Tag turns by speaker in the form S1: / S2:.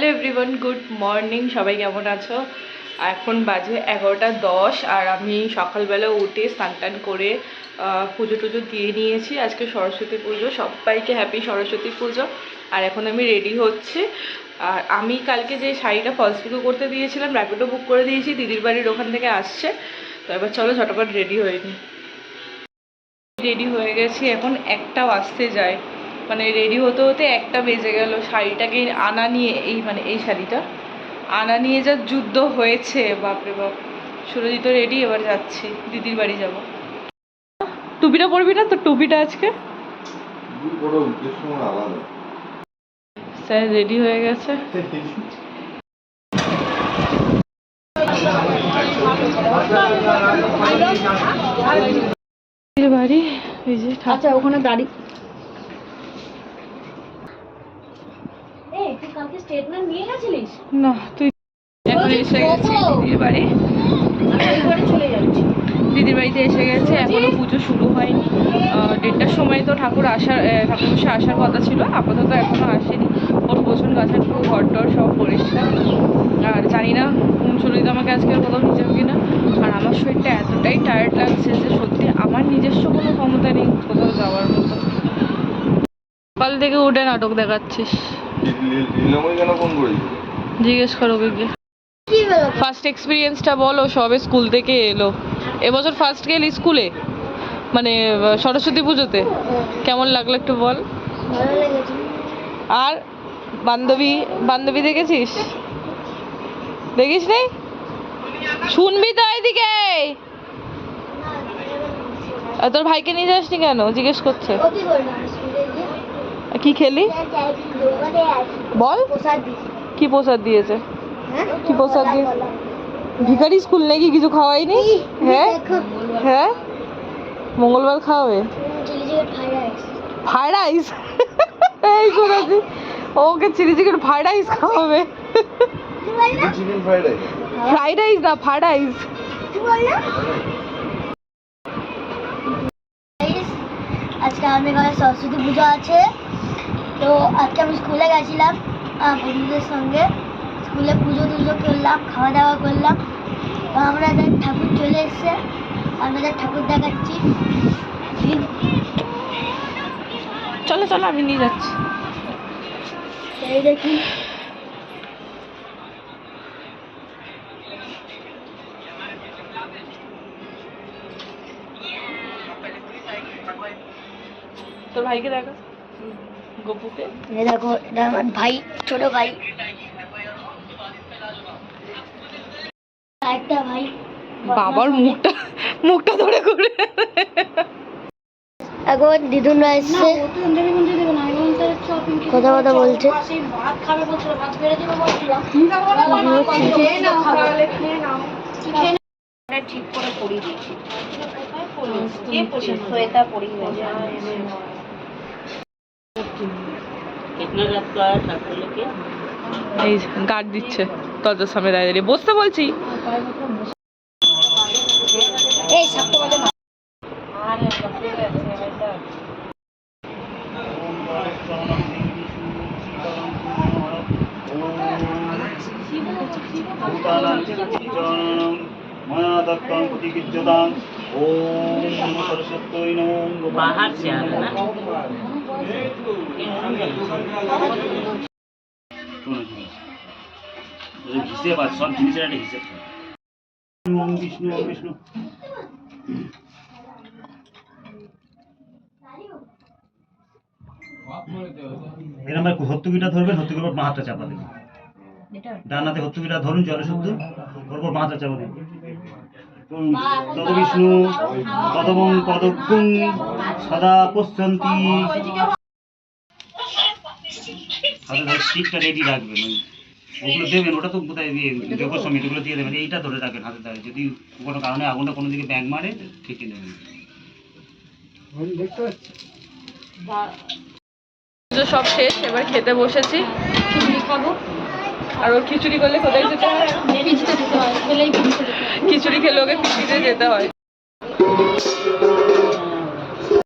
S1: Hello everyone good morning সবাই কেমন আছো? এখন বাজে এগারোটা দশ আর আমি সকালবেলা উঠে স্নান টান করে পুজো টুজো দিয়ে নিয়েছি। আজকে সরস্বতী পুজো, সবাইকে হ্যাপি সরস্বতী পুজো। আর এখন আমি রেডি হচ্ছি। আর আমি কালকে যে শাড়িটা ফলস পিকো করতে দিয়েছিলাম র্যাপিডো বুক করে দিয়েছি, দিদির বাড়ির ওখান থেকে আসছে। তো এবার চলো ঝটপট রেডি হয়ে নিই রেডি হয়ে গেছি, এখন একটাও আসতে যায়। মানে রেডি হতে হতে একটা বেজে গেল। শাড়িটাকে আনা নিয়ে এই মানে এই শাড়িটা। আনা নিয়ে যা যুদ্ধ হয়েছে বাপরে বাপ। সুরজিৎ রেডি এবার যাচ্ছি। দিদির বাড়ি যাব। টুপিটা পরবি না? তো টুপিটা আজকে? স্যার রেডি হয়ে গেছে। দিদির বাড়ি এই
S2: আচ্ছা ওখানে দাঁড়ি এই তুই কালকে স্টেটমেন্ট নিয়ে গেছিলিস?
S1: না তুই এখন এসে গেছি দিদির বাড়ি।
S2: চলে যাচ্ছি।
S1: দিদির বাড়িতে এসে গেছে এখনও পুজো শুরু হয়নি। দেড়টার সময় তো ঠাকুর আসার ঠাকুর মশাই আসার কথা ছিল আপাতত এখনও আসেনি। ওর গোছন গাছার পুরো ঘর টর সব পরিষ্কার। আর জানি না সুরজিৎ আমাকে আজকে আর কোথাও নিয়ে যাবে কিনা। আর আমার শরীরটা এতটাই টায়ার্ড লাগছে যে সত্যি আমার নিজস্ব কোনো ক্ষমতা নেই কোথাও যাওয়ার মতো। সকাল থেকে উঠে নাটক দেখাচ্ছিস। জিজ্ঞেস করো ফার্স্ট এক্সপিরিয়েন্সটা বলো, সবে স্কুল থেকে এলো। এবছর ফার্স্ট গেলি স্কুলে মানে সরস্বতী পুজোতে? কেমন লাগল একটু বল? আর বান্ধবী বান্ধবী দেখেছিস? দেখিস নি? শুনবি তো এদিকে। তোর ভাইকে নিয়ে যাসনি কেন? জিজ্ঞেস করছে।
S2: কি
S1: খেলি? বল। কি প্রসাদ দিয়েছে?
S2: হ্যাঁ
S1: কি প্রসাদ দিয়ে ভিখারি স্কুল নাকি কিছু খাওয়াইনি হ্যাঁ? হ্যাঁ? মঙ্গলবার খাওয়াবে?
S2: Chilli fried rice.
S1: ফ্রাইড এই শুনেছি okay chilli chicken fried rice খাওয়াবে।
S2: কি বলল
S3: chicken fried rice.
S1: Fried rice না ফ্রাইড রাইস?
S2: আজকে আমাদের ঘরে সরস্বতী পুজো আছে। তো আজকে আমি স্কুলে গেছিলাম বন্ধুদের সঙ্গে। স্কুলে পুজো টুজো করলাম খাওয়া দাওয়া করলাম। তো আমাদের ঠাকুর চলে এসছে আমাদের ঠাকুর দেখাচ্ছি।
S1: চলো চলো আমি নিয়ে যাচ্ছি।
S2: এই দেখি।
S1: তোর ভাইকে দেখো। গপুকে?
S2: এই দেখো এটা আমার ভাই ছোট ভাই। একটা ভাই
S1: বাবার মুখটা মুখটা ধরে করে
S2: এখন দিদুনরা এসছে। কথা কথা বলছে।
S4: ঠিক করে পরিয়ে পরিয়ে সোয়েটার পরিয়ে
S1: এই গার্ড দিচ্ছে দরজার সামনে দাঁড়িয়ে দাঁড়িয়ে বসতে বলছি
S2: এই সাতটা বাজে না
S5: मया दत्तं प्रतिविद्यताम् ॐ नमो सरस्वत्यै नमो
S4: बाहर से आ रहा है ना
S5: হিসেব আছে সব জিনিসের একটা হিসেব থাকে। ওম বিষ্ণু ওম বিষ্ণু এরকম হত্যুকিটা ধরবেন হত্যুকির উপর চাপা দেবেন ডান হাতে ধরুন জলে শুদ্ধ ওর উপর মাথা চাপা দেবেন ওম তত বিষ্ণু পদমং পদকুং সদা পশ্যন্তি। হাতে ধরে রেডি রাখবেন ওগুলো দেবেন ওটা তো বোধহয় দিয়ে যোগ সমিতি ওগুলো দিয়ে দেবেন এইটা ধরে রাখবেন হাতে ধরে যদি কোনো কারণে আগুনটা কোনো দিকে ব্যাগ মারে ঠিকই দেবেন
S1: পুজো সব শেষ এবার খেতে বসেছি। আর ওর খিচুড়ি করলে কোথায় যেতে হয়? খিচুড়ি খেলে ওকে খিচুড়িতে যেতে হয়।